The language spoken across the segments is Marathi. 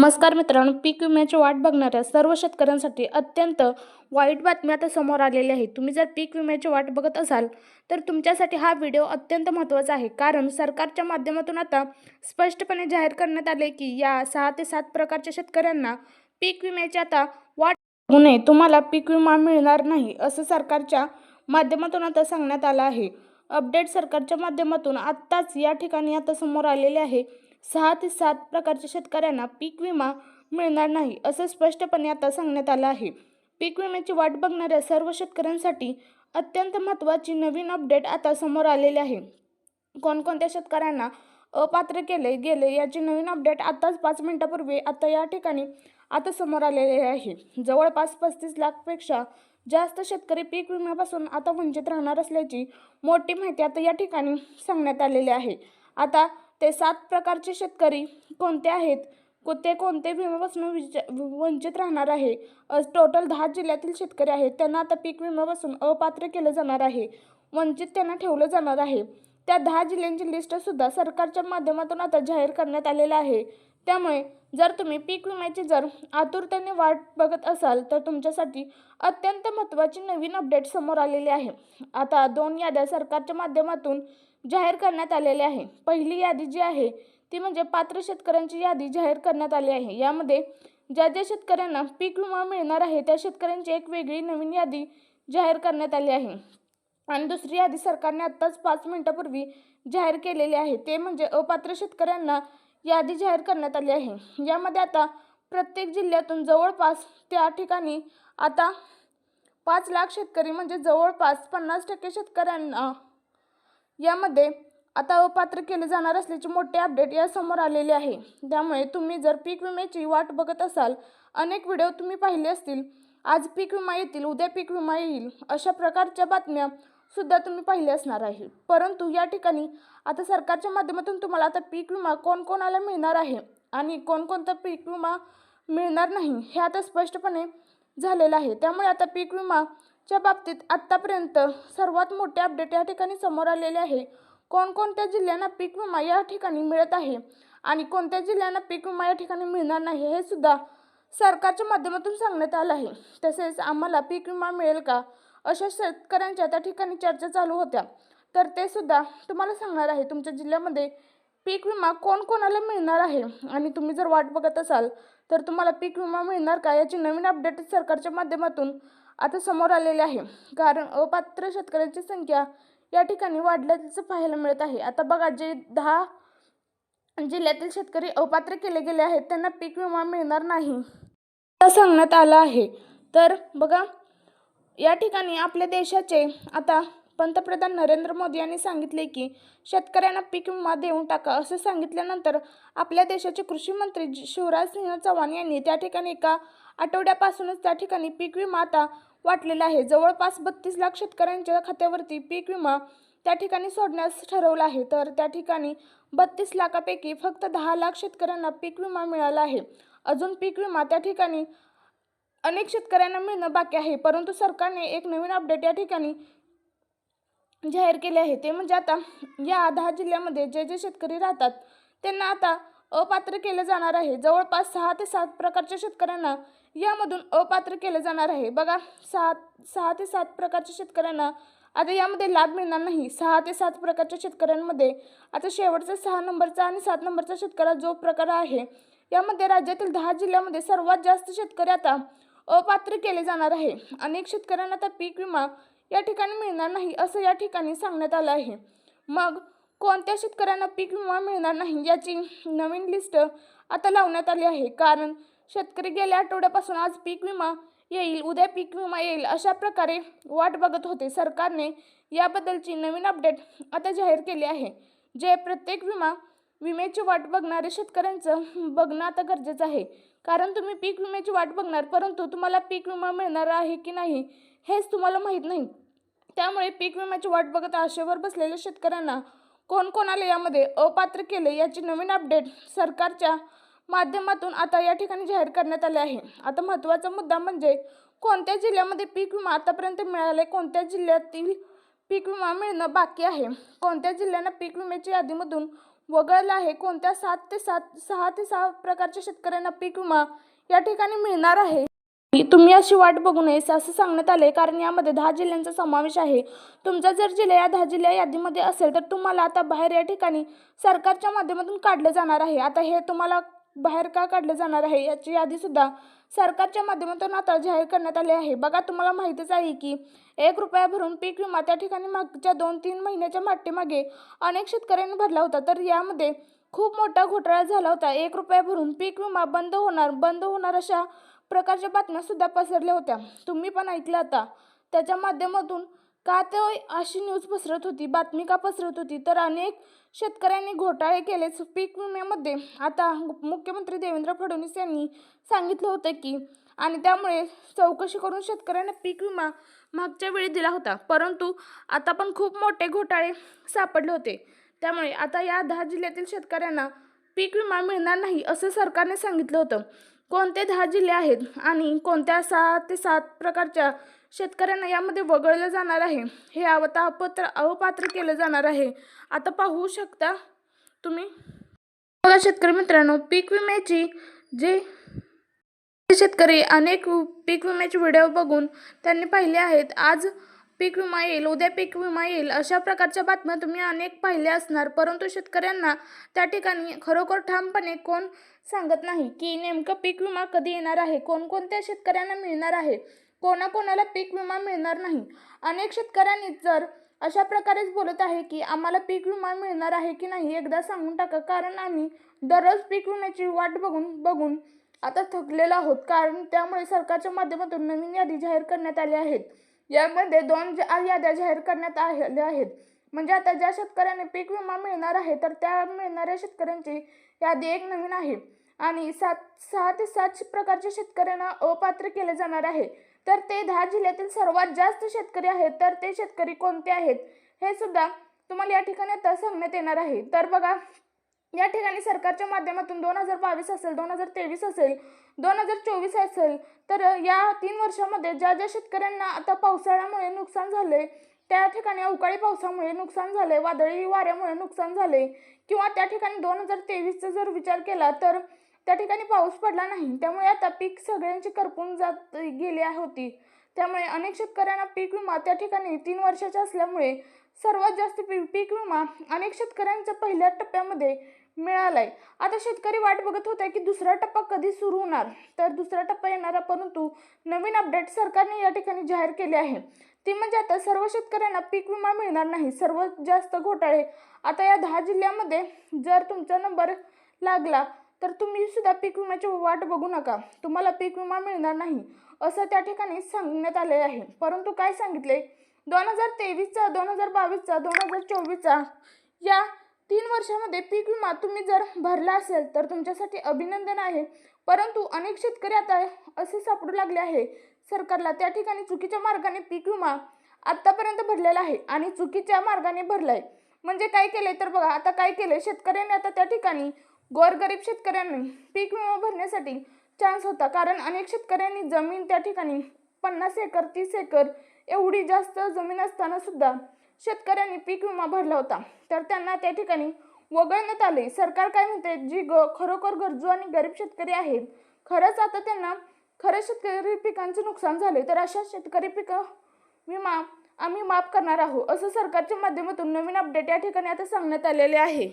नमस्कार मित्रांनो पीक विम्याची वाट बघणाऱ्या सर्व शेतकऱ्यांसाठी अत्यंत वाईट बातमी आता समोर आलेली आहे. तुम्ही जर पीक विम्याची वाट बघत असाल तर तुमच्यासाठी हा व्हिडिओ अत्यंत महत्त्वाचा आहे. कारण सरकारच्या माध्यमातून आता स्पष्टपणे जाहीर करण्यात आले की या सहा ते सात प्रकारच्या शेतकऱ्यांना पीक विम्याची आता वाट बघू नये. तुम्हाला पीक विमा मिळणार नाही असं सरकारच्या माध्यमातून आता सांगण्यात आलं आहे. अपडेट सरकारच्या माध्यमातून आत्ताच या ठिकाणी आता समोर आलेले आहे. सहा ते सात प्रकारच्या शेतकऱ्यांना पीक विमा मिळणार नाही असं स्पष्टपणे आता सांगण्यात आलं आहे. पीक विम्याची वाट बघणाऱ्या सर्व शेतकऱ्यांसाठी अत्यंत महत्त्वाची नवीन अपडेट आता समोर आलेली आहे. कोणकोणत्या शेतकऱ्यांना अपात्र केले गेले याची नवीन अपडेट आताच पाच मिनिटापूर्वी आता या ठिकाणी आता समोर आलेले आहे. जवळपास पस्तीस लाखपेक्षा जास्त शेतकरी पीक विम्यापासून आता वंचित राहणार असल्याची मोठी माहिती आता या ठिकाणी सांगण्यात आलेली आहे. आता ते सात प्रकारचे शेतकरी कोणते आहेत? को- ते कोणते विम्यापासून वंचित राहणार आहे? टोटल दहा जिल्ह्यातील शेतकरी आहेत. त्यांना आता पीक विम्यापासून अपात्र केलं जाणार आहे. वंचित त्यांना ठेवलं जाणार आहे. त्या दहा जिल्ह्यांची लिस्टसुद्धा सरकारच्या माध्यमातून आता जाहीर करण्यात आलेलं आहे. त्यामुळे जर तुम्ही पीक विम्याची जर आतुरतेने वाट बघत असाल तर तुमच्यासाठी अत्यंत महत्त्वाची नवीन अपडेट समोर आलेली आहे. आता दोन याद्या सरकारच्या माध्यमातून जाहीर करण्यात आलेल्या आहे पहिली यादी जी आहे ती म्हणजे पात्र शेतकऱ्यांची यादी जाहीर करण्यात आली आहे. यामध्ये ज्या ज्या शेतकऱ्यांना पीक विमा मिळणार आहे त्या शेतकऱ्यांची एक वेगळी नवीन यादी जाहीर करण्यात आली आहे. आणि दुसरी यादी सरकारने आत्ताच पाच मिनिटापूर्वी जाहीर केलेली आहे. ते म्हणजे अपात्र शेतकऱ्यांना यादी जाहीर करण्यात आली आहे. यामध्ये आता प्रत्येक जिल्ह्यातून जवळपास त्या ठिकाणी आता पाच लाख शेतकरी म्हणजे जवळपास पन्नास टक्के शेतकऱ्यांना यामध्ये आता अपात्र केले जाणार असल्याचे मोठे अपडेट या समोर आलेले आहे. त्यामुळे तुम्ही जर पीक विम्याची वाट बघत असाल अनेक व्हिडिओ तुम्ही पाहिले असतील आज पीक विमा येतील उद्या पीक विमा येईल अशा प्रकारच्या बातम्या सुद्धा तुम्ही पाहिले असणार आहे. परंतु या ठिकाणी आता सरकारच्या माध्यमातून तुम्हाला आता पीक विमा कोणकोणाला मिळणार आहे आणि कोणकोणता पीक विमा मिळणार नाही हे आता स्पष्टपणे झालेलं आहे. त्यामुळे आता पीक विमाच्या बाबतीत आत्तापर्यंत सर्वात मोठे अपडेट या ठिकाणी समोर आलेले आहे. कोणकोणत्या जिल्ह्यांना पीक विमा या ठिकाणी मिळत आहे आणि कोणत्या जिल्ह्यांना पीक विमा या ठिकाणी मिळणार नाही हे सुद्धा सरकारच्या माध्यमातून सांगण्यात आलं आहे. तसेच आम्हाला पीक विमा मिळेल का? अशा शेतकऱ्यांच्या त्या ठिकाणी चर्चा चालू होत्या. तर ते सुद्धा तुम्हाला सांगणार आहे तुमच्या जिल्ह्यामध्ये पीक विमा कोण कोणाला मिळणार आहे? आणि तुम्ही जर वाट बघत असाल तर तुम्हाला पीक विमा मिळणार का? याची नवीन अपडेट सरकारच्या माध्यमातून आता समोर आलेले आहे. कारण अपात्र शेतकऱ्यांची संख्या या ठिकाणी वाढल्याचं पाहायला मिळत आहे. आता बघा जे दहा जिल्ह्यातील शेतकरी अपात्र केले गेले आहेत त्यांना पीक विमा मिळणार नाही. असं सांगण्यात आलं आहे. तर बघा या ठिकाणी आपल्या देशाचे आता पंतप्रधान नरेंद्र मोदी यांनी सांगितले की शेतकऱ्यांना पीक विमा देऊन टाका असं सांगितल्यानंतर आपल्या देशाचे कृषी मंत्री शिवराज सिंह चव्हाण यांनी त्या ठिकाणी एका आठवड्यापासूनच त्या ठिकाणी पीक विमा आता वाटलेला आहे. जवळपास बत्तीस लाख शेतकऱ्यांच्या खात्यावरती पीक विमा त्या ठिकाणी सोडण्यास ठरवलं आहे. तर त्या ठिकाणी बत्तीस लाखापैकी फक्त दहा लाख शेतकऱ्यांना पीक विमा मिळाला आहे. अजून पीक विमा त्या ठिकाणी अनेक शेतकऱ्यांना मिळणं बाकी आहे. परंतु सरकारने एक नवीन अपडेट या ठिकाणी जाहीर केले आहे. ते म्हणजे आता या दहा जिल्ह्यामध्ये जे जे शेतकरी राहतात त्यांना आता अपात्र केलं जाणार आहे. जवळपास सहा ते सात प्रकारच्या शेतकऱ्यांना यामधून अपात्र केलं जाणार आहे. बघा सहा सहा ते सात प्रकारच्या शेतकऱ्यांना आता यामध्ये लाभ मिळणार नाही. सहा ते सात प्रकारच्या शेतकऱ्यांमध्ये आता शेवटचा सहा नंबरचा आणि सात नंबरचा शेतकऱ्या जो प्रकार आहे यामध्ये राज्यातील दहा जिल्ह्यामध्ये सर्वात जास्त शेतकरी आता अपात्र केले जाणार आहे. अनेक शेतकऱ्यांना आता पीक विमा या ठिकाणी मिळणार नाही असं या ठिकाणी सांगण्यात आलं आहे. मग कोणत्या शेतकऱ्यांना पीक विमा मिळणार नाही याची नवीन लिस्ट आता लावण्यात आली आहे. कारण शेतकरी गेल्या आठवड्यापासून आज पीक विमा येईल उद्या पीक विमा येईल अशा प्रकारे वाट बघत होते. सरकारने याबद्दलची नवीन अपडेट आता जाहीर केली आहे. जे प्रत्येक विमा विम्याची वाट बघणारे शेतकऱ्यांचं बघणं आता गरजेचं आहे. कारण तुम्ही पीक विम्याची वाट बघणार परंतु तुम्हाला पीक विमा मिळणार आहे की नाही हेच तुम्हाला माहीत नाही. त्यामुळे पीक विम्याची वाट बघत आशेवर बसलेल्या शेतकऱ्यांना कोण कोणाला यामध्ये अपात्र केले याची नवीन अपडेट सरकारच्या माध्यमातून आता या ठिकाणी जाहीर करण्यात आले आहे. आता महत्त्वाचा मुद्दा म्हणजे कोणत्या जिल्ह्यामध्ये पीक विमा आतापर्यंत मिळाले कोणत्या जिल्ह्यातील पीक विमा मिळणं बाकी आहे? कोणत्या जिल्ह्यांना पीक विम्याच्या यादीमधून वगळलं आहे. कोणत्या सात ते सात सहा ते सहा प्रकारच्या शेतकऱ्यांना पीक विमा या ठिकाणी मिळणार आहे? तुम्ही अशी वाट बघू नये असं सांगण्यात आले कारण यामध्ये दहा जिल्ह्यांचा समावेश आहे. तुमचा जर जिल्हा या दहा जिल्ह्या यादीमध्ये असेल तर तुम्हाला आता बाहेर या ठिकाणी सरकारच्या माध्यमातून काढलं जाणार आहे. आता हे तुम्हाला बाहेर का काढलं जाणार आहे? याची यादीसुद्धा सरकारच्या माध्यमातून आता जाहीर करण्यात आली आहे. बघा तुम्हाला माहितीच आहे की एक रुपया भरून पीक विमा त्या ठिकाणी मागच्या दोन तीन महिन्याच्या पाठीमागे अनेक शेतकऱ्यांनी भरला होता. तर यामध्ये खूप मोठा घोटाळा झाला होता. एक रुपया भरून पीक विमा बंद होणार बंद होणार अशा प्रकारच्या बातम्यासुद्धा पसरल्या होत्या. तुम्ही पण ऐकलं आता. त्याच्या माध्यमातून का ते अशी न्यूज पसरत होती बातमी का पसरत होती? तर अनेक शेतकऱ्यांनी घोटाळे केलेच पीक विम्यामध्ये. आता मुख्यमंत्री देवेंद्र फडणवीस यांनी सांगितलं होतं की आणि त्यामुळे चौकशी करून शेतकऱ्यांना पीक विमा मागच्या वेळी दिला होता. परंतु आता पण खूप मोठे घोटाळे सापडले होते. त्यामुळे आता या दहा जिल्ह्यातील शेतकऱ्यांना पीक विमा मिळणार नाही असं सरकारने सांगितलं होतं. कोणते दहा जिल्हे आहेत आणि कोणत्या सहा ते सात प्रकारच्या शेतकऱ्यांना यामध्ये वगळलं जाणार आहे. हे अवता अपत्र अपात्र केलं जाणार आहे. आता पाहू शकता तुम्ही. बघा शेतकरी मित्रांनो पीक विम्याची जे शेतकरी अनेक पीक विम्याचे व्हिडिओ बघून त्यांनी पाहिले आहेत. आज पीक विमा येईल उद्या पीक विमा येईल अशा प्रकारच्या बातम्या तुम्ही अनेक पाहिल्या असणार. परंतु शेतकऱ्यांना त्या ठिकाणी खरोखर ठामपणे कोण सांगत नाही की नेमकं पीक विमा कधी येणार आहे कोणकोणत्या शेतकऱ्यांना मिळणार आहे? कोणाकोणाला पीक विमा मिळणार नाही. अनेक शेतकऱ्यांनी जर अशा प्रकारेच बोलत आहे की आम्हाला पीक विमा मिळणार आहे की नाही एकदा सांगून टाका. कारण आम्ही दररोज पीक विम्याची वाट बघून बघून आता थकलेलो आहोत. कारण त्यामुळे सरकारच्या माध्यमातून नवीन यादी जाहीर करण्यात आली आहेत. यामध्ये दोन ज- याद्या जाहीर करण्यात आल्या आहेत. म्हणजे आता ज्या शेतकऱ्यांनी पीक विमा मिळणार आहे तर त्या मिळणाऱ्या शेतकऱ्यांची यादी एक नवीन आहे. आणि सात सहा ते सात प्रकारच्या शेतकऱ्यांना अपात्र केले जाणार आहे. तर ते दहा जिल्ह्यातील सर्वात जास्त शेतकरी आहेत तर ते शेतकरी कोणते आहेत? हे सुद्धा तुम्हाला या ठिकाणी आता सांगण्यात येणार आहे. तर बघा या ठिकाणी सरकारच्या माध्यमातून दोन हजार बावीस असेल दोन हजार तेवीस असेल दोन हजार चोवीस असेल तर या तीन वर्षामध्ये ज्या ज्या शेतकऱ्यांना आता पावसाळ्यामुळे नुकसान झाले त्या ठिकाणी अवकाळी पावसामुळे नुकसान झाले वादळी वाऱ्यामुळे नुकसान झाले किंवा त्या ठिकाणी दोन हजार तेवीसचा जर विचार केला तर त्या ठिकाणी पाऊस पडला नाही. त्यामुळे आता पीक सगळ्यांची करपून जात गेली होती. त्यामुळे अनेक शेतकऱ्यांना पीक विमा त्या ठिकाणी तीन वर्षाचा असल्यामुळे सर्वात जास्त पीक पीक विमा अनेक शेतकऱ्यांच्या पहिल्या टप्प्यामध्ये मिळालाय. आता शेतकरी वाट बघत होते की दुसरा टप्पा कधी सुरू होणार? तर दुसरा टप्पा येणारा परंतु नवीन अपडेट सरकारने या ठिकाणी जाहीर केले आहे. ती म्हणजे आता सर्व शेतकऱ्यांना पीक विमा मिळणार नाही. सर्वात जास्त घोटाळे. आता या दहा जिल्ह्यामध्ये जर तुमचा नंबर लागला तर तुम्ही सुद्धा पीक विम्याची वाट बघू नका. तुम्हाला पीक विमा मिळणार नाही असं त्या ठिकाणी सांगण्यात आले आहे. परंतु काय सांगितले? दोन हजार तेवीसचा दोन हजार बावीसचा दोन हजार चोवीसचा या तीन वर्षामध्ये पीक विमा तुम्ही जर भरला असेल तर तुमच्यासाठी अभिनंदन आहे. परंतु अनेक शेतकरी आता असे सापडू लागले आहे. सरकारला त्या ठिकाणी चुकीच्या मार्गाने पीक विमा आत्तापर्यंत भरलेला आहे आणि चुकीच्या मार्गाने भरला आहे म्हणजे काय केले तर बघा आता काय केले शेतकऱ्यांनी आता त्या ठिकाणी गोरगरीब शेतकऱ्यांनी पीक विमा भरण्यासाठी चान्स होता. कारण अनेक शेतकऱ्यांनी जमीन त्या ठिकाणी पन्नास एकर तीस एकर एवढी जास्त जमीन असताना सुद्धा शेतकऱ्यांनी पीक विमा भरला होता. तर त्यांना त्या ठिकाणी वगळण्यात आले. सरकार काय म्हणते? जी ग खरोखर गरजू आणि गरीब शेतकरी आहेत खरंच आता त्यांना खरं शेतकरी पिकांचं नुकसान झाले तर अशा शेतकरी पिकं विमा आम्ही माफ करणार आहोत असं सरकारच्या माध्यमातून नवीन अपडेट या ठिकाणी आता सांगण्यात आलेले आहे.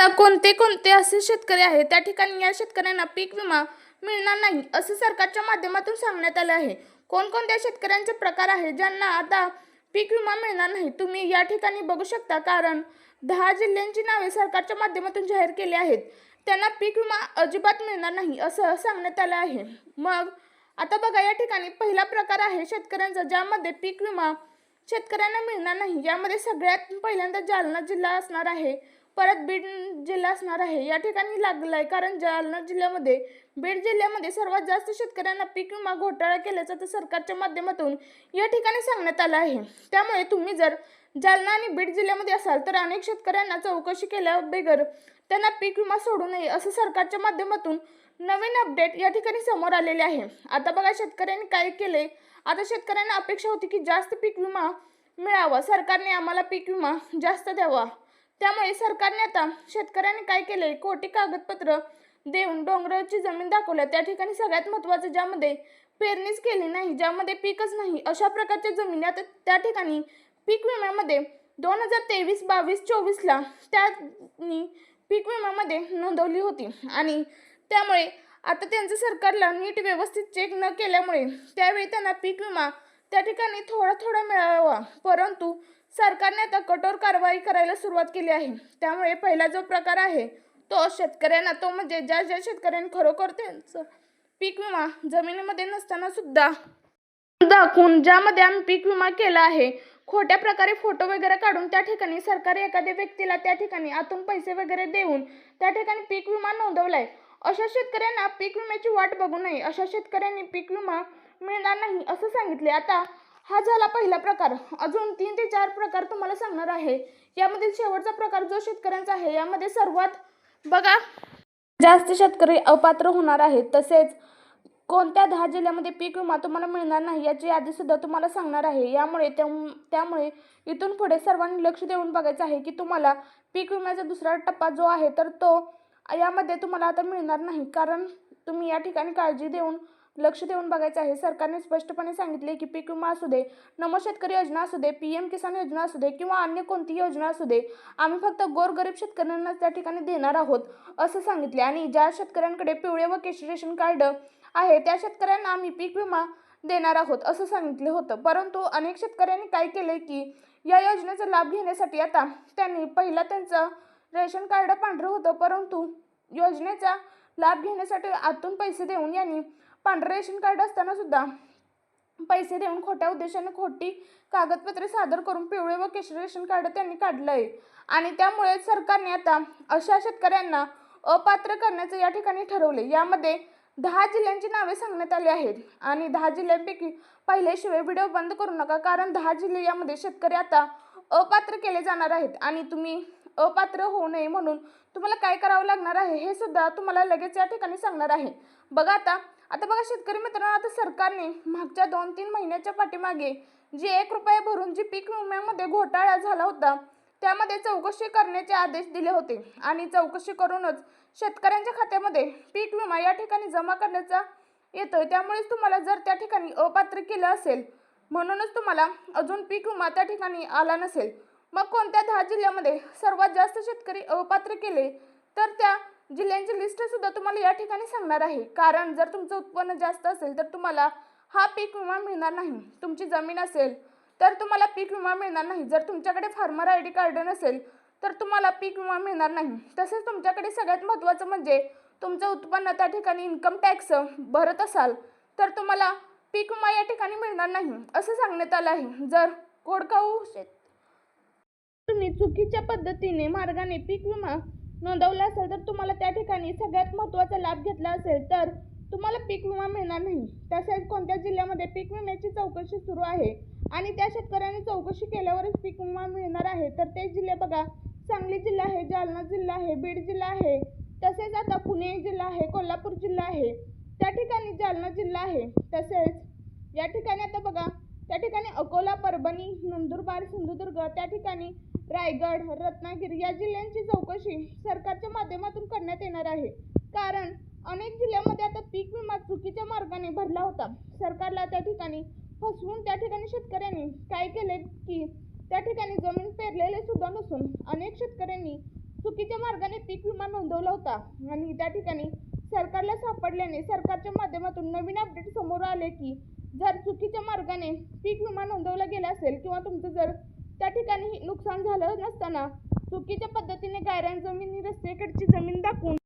आता कोणते कोणते असे शेतकरी आहेत त्या ठिकाणी या शेतकऱ्यांना पीक विमा मिळणार नाही असं सरकारच्या माध्यमातून सांगण्यात आलं आहे. कोणकोणत्या शेतकऱ्यांचे प्रकार आहेत ज्यांना आता पीक विमा मिळणार नाही तुम्ही या ठिकाणी बघू शकता. कारण दहा जिल्ह्यांची नावे सरकारच्या माध्यमातून जाहीर केली आहेत. त्यांना पीक विमा अजिबात मिळणार नाही असं सांगण्यात आलं आहे. मग आता बघा या ठिकाणी पहिला प्रकार आहे शेतकऱ्यांचा ज्यामध्ये पीक विमा शेतकऱ्यांना मिळणार नाही. यामध्ये सगळ्यात पहिल्यांदा जालना जिल्हा असणार आहे. परत बीड जिल्हा असणार आहे. या ठिकाणी लागला आहे कारण जालना जिल्ह्यामध्ये बीड जिल्ह्यामध्ये सर्वात जास्त शेतकऱ्यांना पीक विमा घोटाळा केल्याचा तर सरकारच्या माध्यमातून या ठिकाणी सांगण्यात आलं आहे. त्यामुळे तुम्ही जर जालना आणि बीड जिल्ह्यामध्ये असाल तर अनेक शेतकऱ्यांना चौकशी केल्याबगैर त्यांना पीक विमा सोडू नये असं सरकारच्या माध्यमातून नवीन अपडेट या ठिकाणी समोर आलेले आहे. आता बघा शेतकऱ्यांनी काय केले आता शेतकऱ्यांना अपेक्षा होती की जास्त पीक विमा मिळावा. सरकारने आम्हाला पीक विमा जास्त द्यावा. त्यामुळे सरकारने आता शेतकऱ्यांनी काय केले कोटी कागदपत्र देऊन डोंगराची जमीन दाखवल्या. त्या ठिकाणी सगळ्यात महत्त्वाचं ज्यामध्ये पेरणीच केली नाही ज्यामध्ये पीकच नाही अशा प्रकारच्या जमिनी आता त्या ठिकाणी पीक विम्यामध्ये दोन हजार तेवीस बावीस चोवीसला त्यांनी पीक विम्यामध्ये नोंदवली होती. आणि त्यामुळे आता त्यांचं सरकारला नीट व्यवस्थित चेक न केल्यामुळे त्यावेळी त्यांना पीक विमा त्या ठिकाणी थोडा थोडा मिळावा. परंतु सरकारने आता कठोर कारवाई करायला सुरुवात केली आहे. त्यामुळे पहिला जो प्रकार आहे तो शेतकऱ्यांना तो म्हणजे ज्या ज्या शेतकऱ्यांनी खरोखर त्यांचं पीक विमा जमिनीमध्ये नसताना सुद्धा दाखवून ज्यामध्ये आम्ही पीक विमा केला आहे खोट्या प्रकारे फोटो वगैरे काढून त्या ठिकाणी सरकारी एखाद्या व्यक्तीला त्या ठिकाणी आतून पैसे वगैरे देऊन त्या ठिकाणी पीक विमा नोंदवलाय. अशा शेतकऱ्यांना पीक विम्याची वाट बघू नये. अशा शेतकऱ्यांनी पीक विमा मिळणार नाही असं सांगितले आता हा झाला पहिला प्रकार. अजून तीन ते चार प्रकार तुम्हाला सांगणार आहे. यामधील शेवटचा प्रकार जो शेतकऱ्यांचा आहे यामध्ये सर्वात बघा जास्त शेतकरी अपात्र होणार आहेत. तसेच कोणत्या दहा जिल्ह्यामध्ये पीक विमा तुम्हाला मिळणार नाही याची यादी सुद्धा तुम्हाला सांगणार आहे. यामुळे त्या त्यामुळे इथून पुढे सर्वांनी लक्ष देऊन बघायचं आहे की तुम्हाला पीक विम्याचा दुसरा टप्पा जो आहे तर तो यामध्ये तुम्हाला आता मिळणार नाही. कारण तुम्ही या ठिकाणी काळजी देऊन लक्ष देऊन बघायचं आहे. सरकारने स्पष्टपणे सांगितले की पीक विमा असू दे नमो शेतकरी योजना असू दे पी एम किसान योजना असू दे किंवा अन्य कोणती योजना असू दे आम्ही फक्त गोरगरीब शेतकऱ्यांना त्या ठिकाणी देणार आहोत असं सांगितले. आणि ज्या शेतकऱ्यांकडे पिवळे व केशरी रेशन कार्ड आहे त्या शेतकऱ्यांना आम्ही पीक विमा देणार आहोत असं सांगितलं होतं. परंतु अनेक शेतकऱ्यांनी काय केले की या योजनेचा लाभ घेण्यासाठी आता त्यांनी पहिला त्यांचं रेशन कार्ड पांढरं होतं. परंतु योजनेचा लाभ घेण्यासाठी आतून पैसे देऊन यांनी पांढरं रेशन कार्ड असताना सुद्धा पैसे देऊन खोट्या उद्देशाने खोटी कागदपत्रे सादर करून पिवळे व केशरी रेशन कार्ड त्यांनी काढलं आहे आणि त्यामुळे सरकारने आता अशा शेतकऱ्यांना अपात्र करण्याचं या ठिकाणी ठरवले यामध्ये दहा जिल्ह्यांची नावे सांगण्यात आली आहेत. आणि दहा जिल्ह्यांपैकी पहिल्याशिवाय व्हिडिओ बंद करू नका कारण दहा जिल्हे यामध्ये शेतकरी आता अपात्र केले जाणार आहेत. आणि तुम्ही अपात्र होऊ नये म्हणून तुम्हाला काय करावं लागणार आहे हे सुद्धा तुम्हाला लगेच या ठिकाणी सांगणार आहे. बघा आता आता बघा शेतकरी मित्रांनो आता सरकारने मागच्या दोन तीन महिन्याच्या पाठीमागे जी एक रुपये भरून जी पीक विम्यामध्ये घोटाळा झाला होता त्यामध्ये चौकशी करण्याचे आदेश दिले होते. आणि चौकशी करूनच शेतकऱ्यांच्या खात्यामध्ये पीक विमा या ठिकाणी जमा करण्याचा येतो त्यामुळेच तुम्हाला जर त्या ठिकाणी अपात्र केलं असेल म्हणूनच तुम्हाला अजून पीक विमा त्या ठिकाणी आला नसेल. मग कोणत्या दहा जिल्ह्यामध्ये सर्वात जास्त शेतकरी अपात्र केले तर त्या जिल्ह्यांची लिस्ट सुद्धा तुम्हाला या ठिकाणी सांगणार आहे. कारण जर तुमचं उत्पन्न जास्त असेल तर तुम्हाला हा पीक विमा मिळणार नाही. तुमची जमीन असेल तर तुम्हाला पीक विमा मिळणार नाही. जर तुमच्याकडे फार्मर आय डी कार्ड नसेल तर तुम्हाला पीक विमा मिळणार नाही. तसेच तुमच्याकडे सगळ्यात महत्त्वाचं म्हणजे तुमचं उत्पन्न त्या ठिकाणी इन्कम टॅक्स भरत असाल तर तुम्हाला पीक विमा या ठिकाणी मिळणार नाही. असं सांगण्यात आलं आहे. जर कोडकाऊ शेत तुम्ही चुकीच्या पद्धतीने मार्गाने पीक विमा नोंदवला असेल तर तुम्हाला त्या ठिकाणी सगळ्यात महत्त्वाचा लाभ घेतला असेल तर तुम्हाला पीक विमा मिळणार नाही. तसेच कोणत्या जिल्ह्यामध्ये पीक विम्याची चौकशी सुरू आहे आणि त्या शेतकऱ्यांनी चौकशी केल्यावरच पीक विमा मिळणार आहे तर ते जिल्हे बघा. सांगली जिल्हा आहे जालना जिल्हा आहे बीड जिल्हा आहे तसेच आता पुणे जिल्हा आहे कोल्हापूर जिल्हा आहे. त्या ठिकाणी जालना जिल्हा आहे तसेच या ठिकाणी आता बघा. त्या ठिकाणी अकोला परभणी नंदुरबार सिंधुदुर्ग त्या ठिकाणी रायगड रत्नागिरी या जिल्ह्यांची चौकशी सरकारच्या माध्यमातून करण्यात येणार आहे. कारण अनेक जिल्ह्यामध्ये आता पीक विमा चुकीच्या मार्गाने भरला होता. सरकारला त्या ठिकाणी फसवून त्या ठिकाणी शेतकऱ्यांनी काय केले की त्या ठिकाणी जमीन पेरलेले सुद्धा नसून अनेक शेतकऱ्यांनी चुकीच्या मार्गाने पीक विमा नोंदवला होता. आणि त्या ठिकाणी सरकारला सापडल्याने सरकारच्या माध्यमातून नवीन अपडेट समोर आले की जर चुकीच्या मार्गाने पीक विमा नोंदवला गेला असेल किंवा तुमचं जर त्या ठिकाणी नुकसान झालं नसताना चुकीच्या पद्धतीने गायरान जमिनी रस्त्याकडची जमीन दाखवून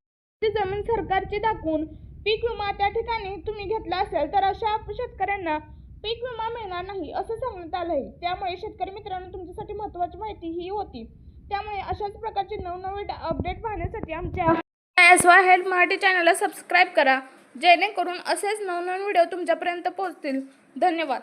ती जमीन सरकारची दाखवून पीक विमा त्या ठिकाणी तुम्ही घेतला असेल तर अशा शेतकऱ्यांना पीक विमा मिळणार नाही असं सांगण्यात आलं आहे त्यामुळे शेतकरी मित्रांनो तुमच्यासाठी महत्त्वाची माहिती ही होती. त्यामुळे अशाच प्रकारचे नवनवीन अपडेट पाहण्यासाठी आमच्या एस वाय हेल्प मराठी चॅनलला सबस्क्राईब करा. जेणेकरून असेच नवनवीन व्हिडिओ तुमच्यापर्यंत पोहोचतील. धन्यवाद.